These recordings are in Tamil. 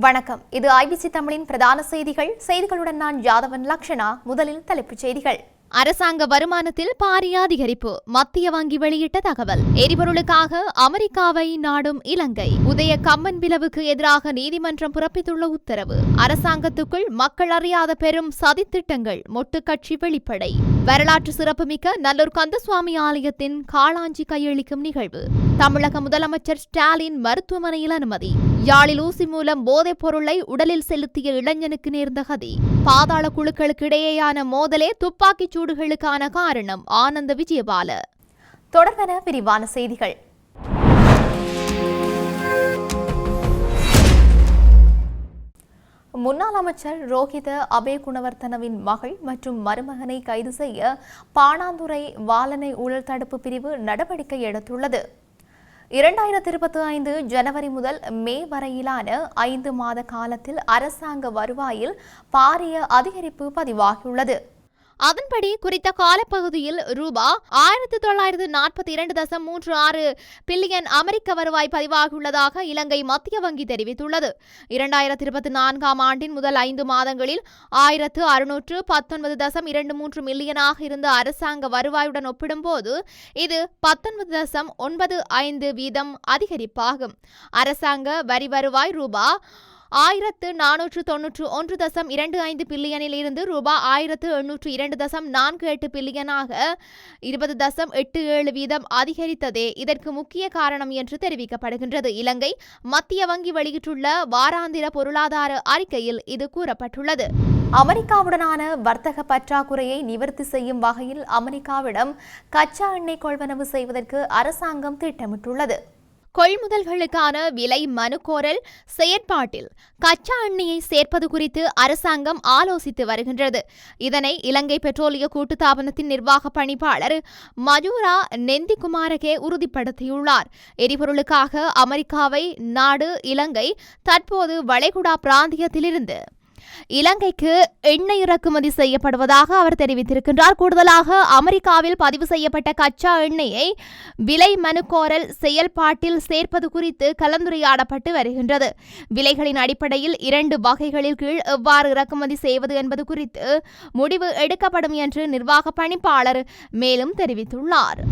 வணக்கம். இது ஐபிசி தமிழின் பிரதான செய்திகள். செய்திகளுடன் நான் யாதவன் லக்ஷனா. முதலில் தலைப்புச் செய்திகள். அரசாங்க வருமானத்தில் பாரிய அதிகரிப்பு. மத்திய வங்கி வெளியிட்ட தகவல். எரிபொருளுக்காக அமெரிக்காவை நாடும் இலங்கை. உதய கம்மன் விலவுக்கு எதிராக நீதிமன்றம் பிறப்பித்துள்ள உத்தரவு. அரசாங்கத்துக்குள் மக்கள் அறியாத பெரும் சதித்திட்டங்கள். மொட்டுக்கட்சி வெளிப்படை. வரலாற்று சிறப்புமிக்க நல்லூர் கந்தசுவாமி ஆலயத்தின் காளாஞ்சி கையளிக்கும் நிகழ்வு. தமிழக முதலமைச்சர் ஸ்டாலின் மருத்துவமனையில் அனுமதி. யாழில் ஊசி மூலம் போதைப் பொருளை உடலில் செலுத்திய இளைஞனுக்கு நேர்ந்த கதி. பாதாள குழுக்களுக்கு இடையேயான மோதலே துப்பாக்கிச் சூடுகளுக்கான காரணம் ஆனந்த விஜயபால. தொடர்பென விரிவான செய்திகள். முன்னாள் அமைச்சர் ரோஹித அபேகுணவர்த்தனவின் மகள் மற்றும் மருமகனை கைது செய்ய பாணாந்துறை வாலனை ஊழல் தடுப்பு பிரிவு நடவடிக்கை எடுத்துள்ளது. இரண்டாயிரத்தி இருபத்தி ஐந்து ஜனவரி முதல் மே வரையிலான ஐந்து மாத காலத்தில் அரசாங்க வருவாயில் பாரிய அதிகரிப்பு பதிவாகியுள்ளது. அதன்படி குறித்த காலப்பகுதியில் ரூபா ஆயிரத்தி தொள்ளாயிரத்து நாற்பத்தி இரண்டு தசம் மூன்று ஆறு பில்லியன் அமெரிக்க வருவாய் பதிவாகியுள்ளதாக இலங்கை மத்திய வங்கி தெரிவித்துள்ளது. இரண்டாயிரத்தி இருபத்தி நான்காம் ஆண்டின் முதல் ஐந்து மாதங்களில் ஆயிரத்து அறுநூற்று பத்தொன்பது தசம் இரண்டு மூன்று மில்லியனாக இருந்த அரசாங்க வருவாயுடன் ஒப்பிடும்போது இது பத்தொன்பது தசம் ஒன்பது ஐந்து வீதம் அதிகரிப்பாகும். அரசாங்க வரி வருவாய் ரூபா ஆயிரத்து நானூற்று தொன்னூற்று ஒன்று தசம் இரண்டு ஐந்து பில்லியனில் இருந்து ரூபாய் ஆயிரத்து எண்ணூற்று இரண்டு தசம் நான்கு எட்டு பில்லியனாக இருபது தசம் எட்டு ஏழு வீதம் அதிகரித்ததே இதற்கு முக்கிய காரணம் என்று தெரிவிக்கப்படுகின்றது. இலங்கை மத்திய வங்கி வெளியிட்டுள்ள வாராந்திர பொருளாதார அறிக்கையில் இது கூறப்பட்டுள்ளது. அமெரிக்காவுடனான வர்த்தக பற்றாக்குறையை நிவர்த்தி செய்யும் வகையில் அமெரிக்காவிடம் கச்சா எண்ணெய் கொள்வனவு செய்வதற்கு அரசாங்கம் திட்டமிட்டுள்ளது. கொள்முதல்களுக்கான விலை மனுக்கோரல் செயற்பாட்டில் கச்சா எண்ணெயை சேர்ப்பது குறித்து அரசாங்கம் ஆலோசித்து வருகின்றது. இதனை இலங்கை பெட்ரோலிய கூட்டுத்தாபனத்தின் நிர்வாக பணிப்பாளர் மஜூரா நெந்திகுமாரகே உறுதிப்படுத்தியுள்ளார். எரிபொருளுக்காக அமெரிக்காவை நாடு இலங்கை தற்போது வளைகுடா பிராந்தியத்திலிருந்து இலங்கைக்கு எண்ணெய் இறக்குமதி செய்யப்படுவதாக அவர் தெரிவித்திருக்கின்றார். கூடுதலாக அமெரிக்காவில் பதிவு செய்யப்பட்ட கச்சா எண்ணெயை விலை மனுக்கோரல் செயல்பாட்டில் சேர்ப்பது குறித்து கலந்துரையாடப்பட்டு வருகின்றது. விலைகளின் அடிப்படையில் இரண்டு வகைகளில் கீழ் எவ்வாறு இறக்குமதி செய்வது என்பது குறித்து முடிவு எடுக்கப்படும் என்று நிர்வாக பணிப்பாளர் மேலும் தெரிவித்துள்ளார்.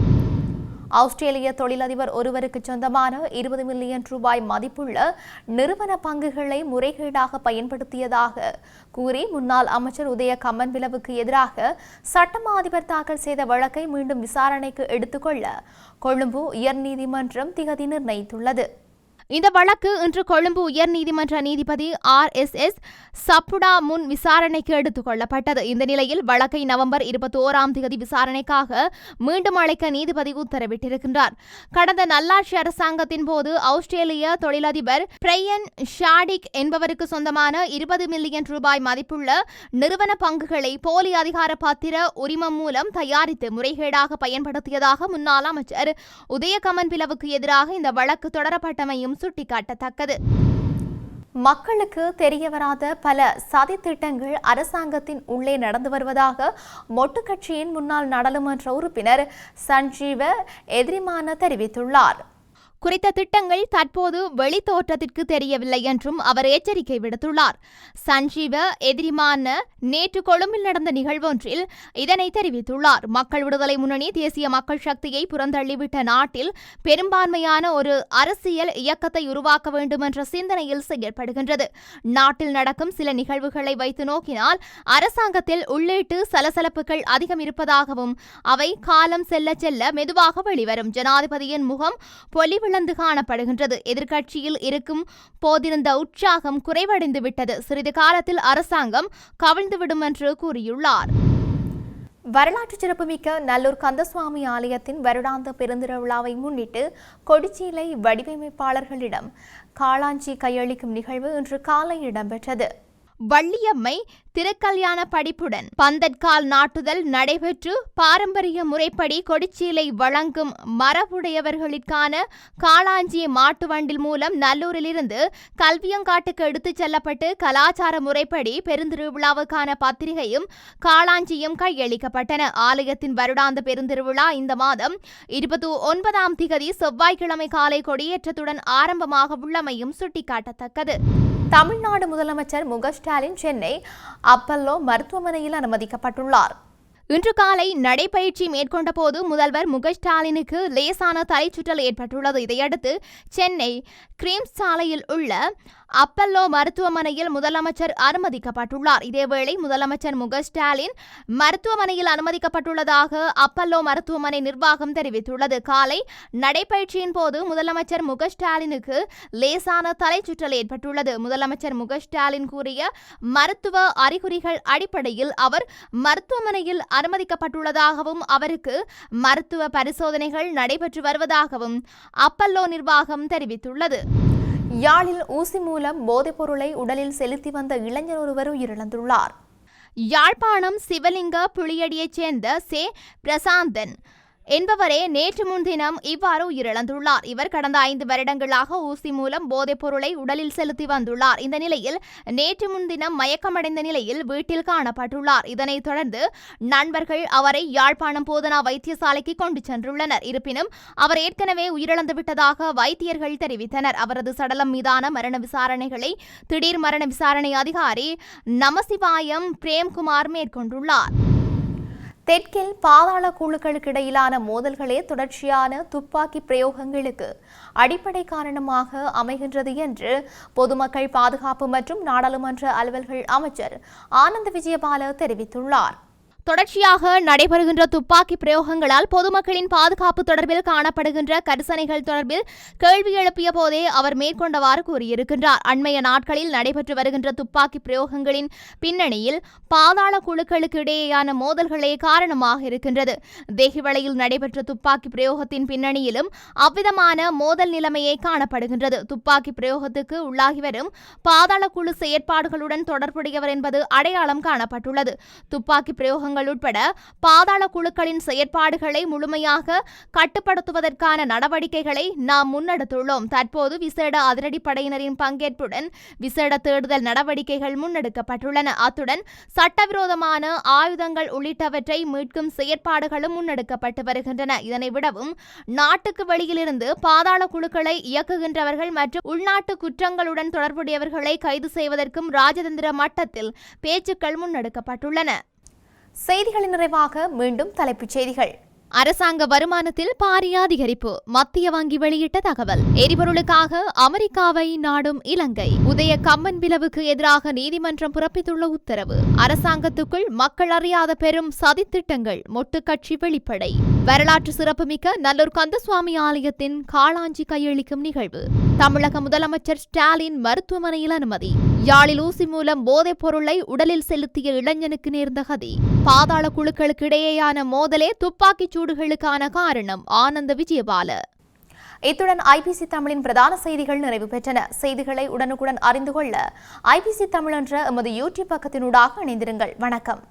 ஆஸ்திரேலிய தொழிலதிபர் ஒருவருக்கு சொந்தமான இருபது மில்லியன் ரூபாய் மதிப்புள்ள நிறுவன பங்குகளை முறைகேடாக பயன்படுத்தியதாக கூறி முன்னாள் அமைச்சர் உதய கம்மன்விலவுக்கு எதிராக சட்டமா அதிபர் தாக்கல் செய்த வழக்கை மீண்டும் விசாரணைக்கு எடுத்துக்கொள்ள கொழும்பு உயர்நீதிமன்றம் திகதி நிர்ணயித்துள்ளது. இந்த வழக்கு இன்று கொழும்பு உயர்நீதிமன்ற நீதிபதி ஆர் எஸ் எஸ் சப்புடா முன் விசாரணைக்கு எடுத்துக் கொள்ளப்பட்டது. இந்த நிலையில் வழக்கை நவம்பர் இருபத்தி ஓராம் தேதி விசாரணைக்காக மீண்டும் அழைக்க நீதிபதி உத்தரவிட்டிருக்கின்றார். கடந்த நல்லாட்சி அரசாங்கத்தின் போது ஆஸ்திரேலிய தொழிலதிபர் பிரையன் ஷாடிக் என்பவருக்கு சொந்தமான இருபது மில்லியன் ரூபாய் மதிப்புள்ள நிறுவன பங்குகளை போலி அதிகார பத்திர உரிமம் மூலம் தயாரித்து முறைகேடாக பயன்படுத்தியதாக முன்னாள் அமைச்சர் உதயகமன் பிளவுக்கு எதிராக இந்த வழக்கு தொடரப்பட்டமையும் சுட்டிக்காட்டத்தக்கது. மக்களுக்கு தெரிய வராத பல சதித்திட்டங்கள் அரசாங்கத்தின் உள்ளே நடந்து வருவதாக மொட்டு கட்சியின் முன்னாள் நாடாளுமன்ற உறுப்பினர் சஞ்சீவ எதிரிமான தெரிவித்துள்ளார். குறித்த திட்டங்கள் தற்போது வெளித்தோற்றத்திற்கு தெரியவில்லை என்றும் அவர் எச்சரிக்கை விடுத்துள்ளார். சஞ்சீவ எதிரிமான நேற்று கொழும்பில் நடந்த நிகழ்வொன்றில் இதனை தெரிவித்துள்ளார். மக்கள் விடுதலை முன்னணி தேசிய மக்கள் சக்தியை புறந்தள்ளிவிட்ட நாட்டில் பெரும்பான்மையான ஒரு அரசியல் இயக்கத்தை உருவாக்க வேண்டும் என்ற சிந்தனையில் செயல்படுகின்றது நாட்டில் நடக்கும் சில நிகழ்வுகளை வைத்து நோக்கினால் அரசாங்கத்தில் உள்ளீட்டு சலசலப்புகள் அதிகம் இருப்பதாகவும் அவை காலம் செல்ல செல்ல மெதுவாக வெளிவரும். ஜனாதிபதியின் முகம் பொலிவு இழந்து காணப்படுகின்றது. எதிர்க்கட்சியில் இருக்கும் போதிருந்த உற்சாகம் குறைவடைந்து விட்டது சிறிது காலத்தில் அரசாங்கம் கவிழ்ந்துவிடும் என்று கூறியுள்ளார். வரலாற்று சிறப்புமிக்க நல்லூர் கந்தசுவாமி ஆலயத்தின் வருடாந்த பெருந்திருவிழாவை முன்னிட்டு கொடிச்சீலை வடிவமைப்பாளர்களிடம் காளாஞ்சி கையளிக்கும் நிகழ்வு இன்று காலை இடம்பெற்றது. வள்ளியம்மை திருக்கல்யாண படிப்புடன் பந்தற்கால் நாட்டுதல் நடைபெற்று பாரம்பரிய முறைப்படி கொடிச்சீலை வழங்கும் மரபுடையவர்களுக்கான காளாஞ்சி மாட்டு வண்டில் மூலம் நல்லூரிலிருந்து கல்வியங்காட்டுக்கு எடுத்துச் செல்லப்பட்டு கலாச்சார முறைப்படி பெருந்திருவிழாவுக்கான பத்திரிகையும் காளாஞ்சியும் கையளிக்கப்பட்டன. ஆலயத்தின் வருடாந்த பெருந்திருவிழா இந்த மாதம் இருபத்தி ஒன்பதாம் திகதி செவ்வாய்க்கிழமை காலை கொடியேற்றத்துடன் ஆரம்பமாக உள்ளமையும் சுட்டிக்காட்டத்தக்கது. தமிழ்நாடு முதலமைச்சர் முக ஸ்டாலின் சென்னை அப்பல்லோ மருத்துவமனையில் அனுமதிக்கப்பட்டுள்ளார். இன்று காலை நடைபயிற்சி மேற்கொண்ட போது முதல்வர் முக ஸ்டாலினுக்கு லேசான தலைச்சுற்றல் ஏற்பட்டுள்ளது. இதையடுத்து சென்னை கிரீம்ஸ் சாலையில் உள்ள அப்பல்லோ மருத்துவமனையில் முதலமைச்சர் அனுமதிக்கப்பட்டுள்ளார். இதேவேளை முதலமைச்சர் முக ஸ்டாலின் மருத்துவமனையில் அனுமதிக்கப்பட்டுள்ளதாக அப்பல்லோ மருத்துவமனை நிர்வாகம் தெரிவித்துள்ளது. காலை நடைபயிற்சியின் போது முதலமைச்சர் முக ஸ்டாலினுக்கு லேசான தலைச்சுற்றல் ஏற்பட்டுள்ளது. முதலமைச்சர் முக ஸ்டாலின் கூறிய மருத்துவ அறிகுறிகள் அடிப்படையில் அவர் மருத்துவமனையில் அனுமதிக்கப்பட்டுள்ளதாகவும் அவருக்கு மருத்துவ பரிசோதனைகள் நடைபெற்று வருவதாகவும் அப்பல்லோ நிர்வாகம் தெரிவித்துள்ளது. யாழில் ஊசி மூலம் போதைப்பொருளை உடலில் செலுத்தி வந்த இளைஞர் ஒருவர் உயிரிழந்துள்ளார். யாழ்ப்பாணம் சிவலிங்க புளியடியைச் சேர்ந்த சே பிரசாந்தன் என்பவரே நேற்று முன்தினம் இவ்வாறு உயிரிழந்துள்ளார். இவர் கடந்த ஐந்து வருடங்களாக ஊசி மூலம் போதைப் பொருளை உடலில் செலுத்தி வந்துள்ளார். இந்த நிலையில் நேற்று முன்தினம் மயக்கமடைந்த நிலையில் வீட்டில் காணப்பட்டுள்ளார். இதனைத் தொடர்ந்து நண்பர்கள் அவரை யாழ்ப்பாணம் போதனா வைத்தியசாலைக்கு கொண்டு சென்றுள்ளனர். இருப்பினும் அவர் ஏற்கனவே உயிரிழந்துவிட்டதாக வைத்தியர்கள் தெரிவித்தனர். அவரது சடலம் மீதான மரண விசாரணைகளை திடீர் மரண விசாரணை அதிகாரி நமசிவாயம் பிரேம்குமார் மேற்கொண்டுள்ளார். தெற்கில் பாதாள குழுக்களுக்கு இடையிலான மோதல்களே தொடர்ச்சியான துப்பாக்கி பிரயோகங்களுக்கு அடிப்படை காரணமாக அமைகின்றது என்று பொதுமக்கள் பாதுகாப்பு மற்றும் நாடாளுமன்ற அலுவல்கள் அமைச்சர் ஆனந்த விஜயபால தெரிவித்துள்ளார். தொடர்ச்சியாக நடைபெறுகின்ற துப்பாக்கி பிரயோகங்களால் பொதுமக்களின் பாதுகாப்பு தொடர்பில் காணப்படுகின்ற கரிசனைகள் தொடர்பில் கேள்வி எழுப்பிய போதே அவர் மேற்கொண்டவாறு கூறியிருக்கின்றார். அண்மைய நாட்களில் நடைபெற்று வருகின்ற துப்பாக்கி பிரயோகங்களின் பின்னணியில் பாதாள குழுக்களுக்கு இடையேயான மோதல்களே காரணமாக இருக்கின்றது. தேகிவளையில் நடைபெற்ற துப்பாக்கி பிரயோகத்தின் பின்னணியிலும் அவ்விதமான மோதல் நிலைமையே காணப்படுகின்றது. துப்பாக்கி பிரயோகத்துக்கு உள்ளாகி வரும் பாதாள குழு செயற்பாடுகளுடன் தொடர்புடையவர் என்பது அடையாளம் காணப்பட்டுள்ளது. துப்பாக்கி பிரயோகங்கள் நிறுவனங்கள் உட்பட பாதாள குழுக்களின் செயற்பாடுகளை முழுமையாக கட்டுப்படுத்துவதற்கான நடவடிக்கைகளை நாம் முன்னெடுத்துள்ளோம். தற்போது விசேட அதிரடிப்படையினரின் பங்கேற்புடன் விசேட தேடுதல் நடவடிக்கைகள் முன்னெடுக்கப்பட்டுள்ளன. அத்துடன் சட்டவிரோதமான ஆயுதங்கள் உள்ளிட்டவற்றை மீட்கும் செயற்பாடுகளும் முன்னெடுக்கப்பட்டு வருகின்றன. இதனை விடவும் நாட்டுக்கு வெளியிலிருந்து பாதாள குழுக்களை இயக்குகின்றவர்கள் மற்றும் உள்நாட்டு குற்றங்களுடன் தொடர்புடையவர்களை கைது செய்வதற்கும் ராஜதந்திர மட்டத்தில் பேச்சுக்கள் முன்னெடுக்கப்பட்டுள்ளன. செய்திகளின் நிறைவாக மீண்டும் தலைப்புச் செய்திகள். அரசாங்க வருமானத்தில் பாரிய அதிகரிப்பு மத்திய வங்கி வெளியிட்ட தகவல். எரிபொருளுக்காக அமெரிக்காவை நாடும் இலங்கை. உதய கம்மன் விலவுக்கு எதிராக நீதிமன்றம் பிறப்பித்துள்ள உத்தரவு. அரசாங்கத்துக்குள் மக்கள் அறியாத பெரும் சதித்திட்டங்கள் மொட்டுக்கட்சி வெளிப்படை. வரலாற்று சிறப்புமிக்க நல்லூர் கந்தசுவாமி ஆலயத்தின் காளாஞ்சி கையளிக்கும் நிகழ்வு. தமிழக முதலமைச்சர் ஸ்டாலின் மருத்துவமனையில் அனுமதி. யாழில் ஊசி மூலம் போதைப் பொருளை உடலில் செலுத்திய இளைஞனுக்கு நேர்ந்த கதி. பாதாள குழுக்களுக்கு இடையேயான மோதலே துப்பாக்கிச் சூடுகளுக்கான காரணம் ஆனந்த விஜயபால. இத்துடன் ஐபிசி தமிழின் பிரதான செய்திகள் நிறைவு பெற்றன. செய்திகளை உடனுக்குடன் அறிந்து கொள்ள ஐபிசி தமிழ் என்ற எமது யூடியூப் பக்கத்தினூடாக இணைந்திருங்கள். வணக்கம்.